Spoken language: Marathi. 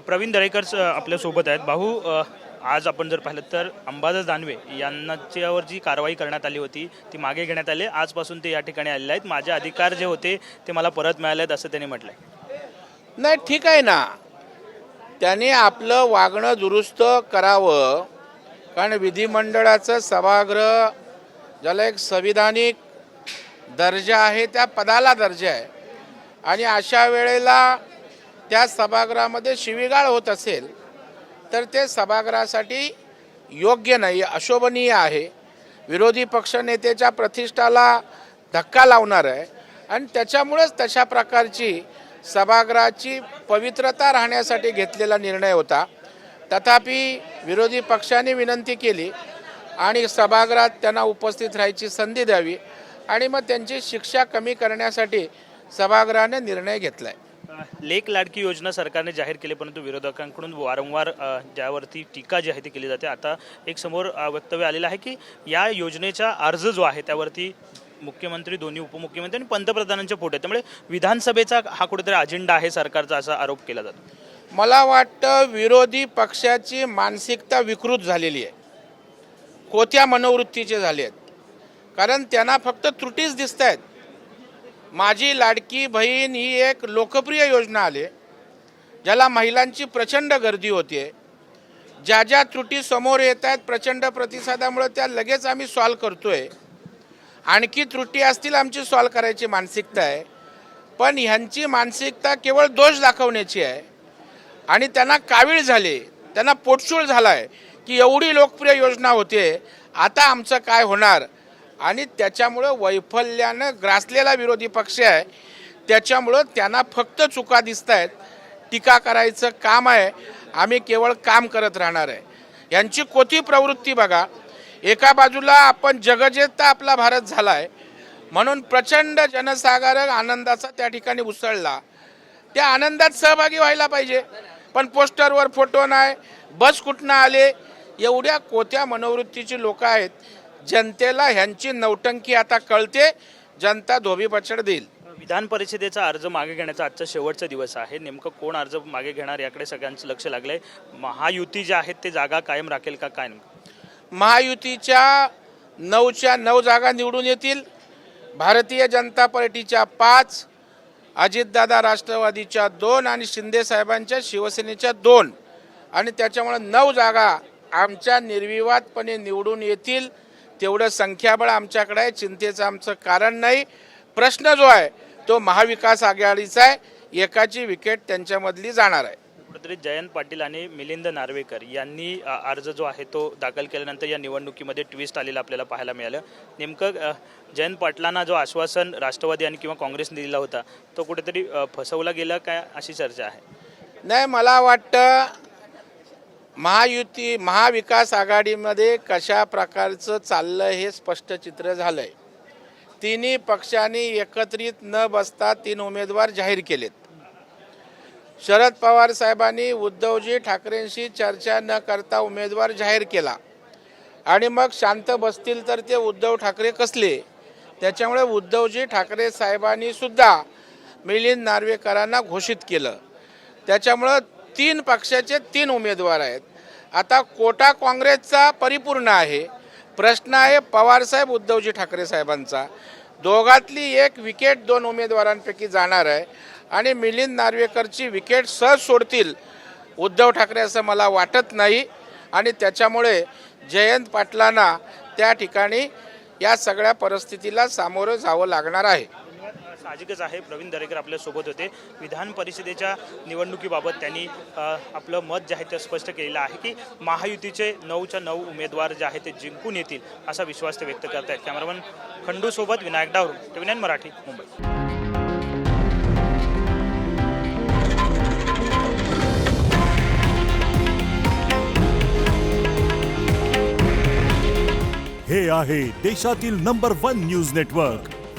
प्रवीण दरेकर आपल्यासोबत आहेत. भाऊ आज आपण जर पाहिलं तर अंबादास दानवे यांच्यावर जी कारवाई करण्यात आली होती ती मागे घेण्यात आली. आजपासून ते या ठिकाणी आलेले आहेत. माझे अधिकार जे होते ते मला परत मिळाले आहेत असं त्यांनी म्हटलंय. नाही ठीक आहे ना. त्याने आपलं वागणं दुरुस्त करावं कारण विधिमंडळाचं सभागृह ज्याला एक संविधानिक दर्जा आहे त्या पदाला दर्जा आहे. आणि अशा वेळेला त्या सभागृहामध्ये शिवीगाळ होत असेल तर ते सभागृहासाठी योग्य नाही अशोभनीय आहे. विरोधी पक्षनेत्याच्या प्रतिष्ठाला धक्का लावणार आहे. आणि त्याच्यामुळेच तशा प्रकारची सभागृहाची पवित्रता राहण्यासाठी घेतलेला निर्णय होता. तथापि विरोधी पक्षाने विनंती केली आणि सभागृहात त्यांना उपस्थित राहायची संधी द्यावी आणि मग त्यांची शिक्षा कमी करण्यासाठी सभागृहाने निर्णय घेतला आहे लेख लाडकी योजना सरकारने जाहीर केली परंतु विरोधकांकडून वारंवार ज्यावरती टीका जी आहे ती केली जाते. आता एक समोर वक्तव्य आलेलं आहे की या योजनेचा अर्ज जो आहे त्यावरती मुख्यमंत्री दोन्ही उपमुख्यमंत्री आणि पंतप्रधानांचे पोट आहेत. त्यामुळे विधानसभेचा हा कुठेतरी अजेंडा आहे सरकारचा असा आरोप केला जातो. मला वाटतं विरोधी पक्षाची मानसिकता विकृत झालेली आहे. कोत्या मनोवृत्तीचे झाले आहेत कारण त्यांना फक्त त्रुटीच दिसत आहेत माझी लाडकी बहीण ही एक लोकप्रिय योजना आली ज्याला महिलांची प्रचंड गर्दी होते ज्या ज्या त्रुटी समोर येत आहेत प्रचंड प्रतिसादामुळे त्या लगेच आम्ही सॉल्व करतोय. आणखी त्रुटी असतील आमची सॉल्व करायची मानसिकता आहे. पण ह्यांची मानसिकता केवळ दोष दाखवण्याची आहे. आणि त्यांना कावीळ झाले त्यांना पोटशूळ झाला आहे की एवढी लोकप्रिय योजना होते आता आमचं काय होणार? आणि त्याच्यामुळं वैफल्यानं ग्रासलेला विरोधी पक्ष आहे. त्याच्यामुळं त्यांना फक्त चुका दिसत आहेत टीका करायचं काम आहे. आम्ही केवळ काम करत राहणार आहे. यांची कोती प्रवृत्ती बघा. एका बाजूला आपण जगजेता आपला भारत झाला आहे म्हणून प्रचंड जनसागर आनंदाचा त्या ठिकाणी उसळला. त्या आनंदात सहभागी व्हायला पाहिजे. पण पोस्टरवर फोटो नाही. बस कुठनं आले? एवढ्या कोत्या मनोवृत्तीची लोक आहेत. जनतेला ह्यांची नौटंकी आता कळते जनता धोबी पछड देईल. विधान परिषदेचा अर्ज मागे घेण्याचा आजचा शेवटचा दिवस आहे. नेमकं कोण अर्ज मागे घेणार याकडे सगळ्यांचं लक्ष लागलंय. महायुती जे आहेत ते जागा कायम राखेल का काय महायुतीच्या नऊच्या नऊ जागा निवडून येतील. भारतीय जनता पार्टीच्या पाच अजितदादा राष्ट्रवादीच्या दोन आणि शिंदे साहेबांच्या शिवसेनेच्या दोन. आणि त्याच्यामुळे नऊ जागा आमच्या निर्विवादपणे निवडून येतील. तेवढं संख्याबळ आमच्याकडे आहे चिंतेचं आमचं कारण नाही. प्रश्न जो आहे तो महाविकास आघाडीचा आहे. एकाची विकेट त्यांच्यामधली जाणार आहे. कुठेतरी जयंत पाटील आणि मिलिंद नार्वेकर यांनी अर्ज जो आहे तो दाखल केल्यानंतर या निवडणुकीमध्ये ट्विस्ट आलेलं आपल्याला पाहायला मिळालं. नेमकं जयंत पाटलांना जो आश्वासन राष्ट्रवादी आणि किंवा काँग्रेसने दिला होता तो कुठेतरी फसवला गेला काय अशी चर्चा आहे? नाही मला वाटतं महायुती महाविकास आघाडीमध्ये कशा प्रकारचं चाललं हे स्पष्ट चित्र झालंय. तिन्ही पक्षांनी एकत्रित न बसता तीन उमेदवार जाहीर केलेत. शरद पवार साहेबांनी उद्धवजी ठाकरेंशी चर्चा न करता उमेदवार जाहीर केला. आणि मग शांत बसतील तर ते उद्धव ठाकरे कसले? त्याच्यामुळे उद्धवजी ठाकरे साहेबांनी सुद्धा मिलिंद नार्वेकरांना घोषित केलं. त्याच्यामुळं तीन पक्षाचे तीन उमेदवार आहेत. आता कोटा काँग्रेसचा परिपूर्ण आहे. प्रश्न आहे पवारसाहेब उद्धवजी ठाकरे साहेबांचा. दोघातली एक विकेट दोन उमेदवारांपैकी जाणार आहे आणि मिलिंद नार्वेकरची विकेट सहज सोडतील उद्धव ठाकरे असं मला वाटत नाही. आणि त्याच्यामुळे जयंत पाटलांना त्या ठिकाणी या सगळ्या परिस्थितीला सामोरं जावं लागणार आहे. साहजिकच आहे. प्रवीण दरेकर आपल्यासोबत होते. विधान परिषदेच्या निवडणुकीबाबत त्यांनी आपलं मत जे आहे ते स्पष्ट केलेलं आहे की महायुतीचे नऊच्या नऊ उमेदवार जे आहेत ते जिंकून येतील असा विश्वास ते व्यक्त करत आहेत कॅमेरामन खंडूसोबत विनायक डावरू टीव्ही मराठी मुंबई. हे आहे देशातील नंबर वन न्यूज नेटवर्क